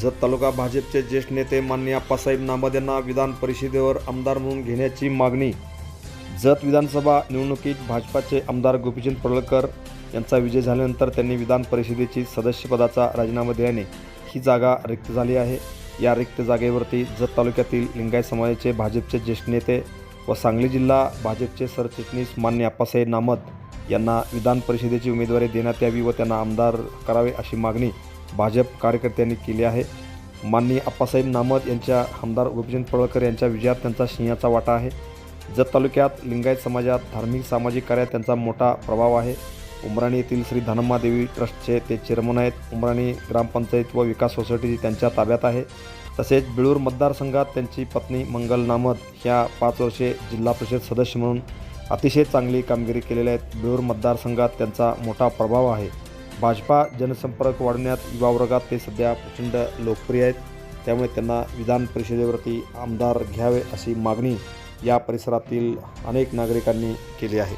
जत तालुका भाजपचे ज्येष्ठ नेते माननीय अप्पासाहेब नामद यांना विधान परिषदेवर आमदार म्हणून घेण्याची मागणी. जत विधानसभा निवडणुकीत भाजपाचे आमदार गोपीचंद पडळकर यांचा विजय झाल्यानंतर त्यांनी विधान परिषदेची सदस्यपदाचा राजीनामा दिल्याने ही जागा रिक्त झाली आहे. या रिक्त जागेवरती जत तालुक्यातील लिंगायत समाजाचे भाजपचे ज्येष्ठ नेते व सांगली जिल्हा भाजपचे सरचिटणीस मान्य अप्पासाहेब नामद यांना विधान परिषदेची उमेदवारी देण्यात यावी व त्यांना आमदार करावे अशी मागणी भाजप कार्यकर्त्यांनी केली आहे. माननीय अप्पासाहेब नामद यांच्या आमदार गोपीचंद पडळकर यांच्या विजयात त्यांचा सिंहाचा वाटा आहे. जत तालुक्यात लिंगायत समाजात धार्मिक सामाजिक कार्यात त्यांचा मोठा प्रभाव आहे. उमराणी येथील श्री धनम्मा देवी ट्रस्टचे ते चेअरमन आहेत. उमराणी ग्रामपंचायत व विकास सोसायटी त्यांच्या ताब्यात आहे. तसेच बिळूर मतदारसंघात त्यांची पत्नी मंगल नामद ह्या पाच वर्षे जिल्हा परिषद सदस्य म्हणून अतिशय चांगली कामगिरी केलेल्या आहेत. बिळूर मतदारसंघात त्यांचा मोठा प्रभाव आहे. भाजपा जनसंपर्क वाढवण्यात युवा वर्गात ते सध्या प्रचंड लोकप्रिय आहेत. त्यामुळे त्यांना विधान परिषदेवरती आमदार घ्यावे अशी मागणी या परिसरातील अनेक नागरिकांनी केली आहे.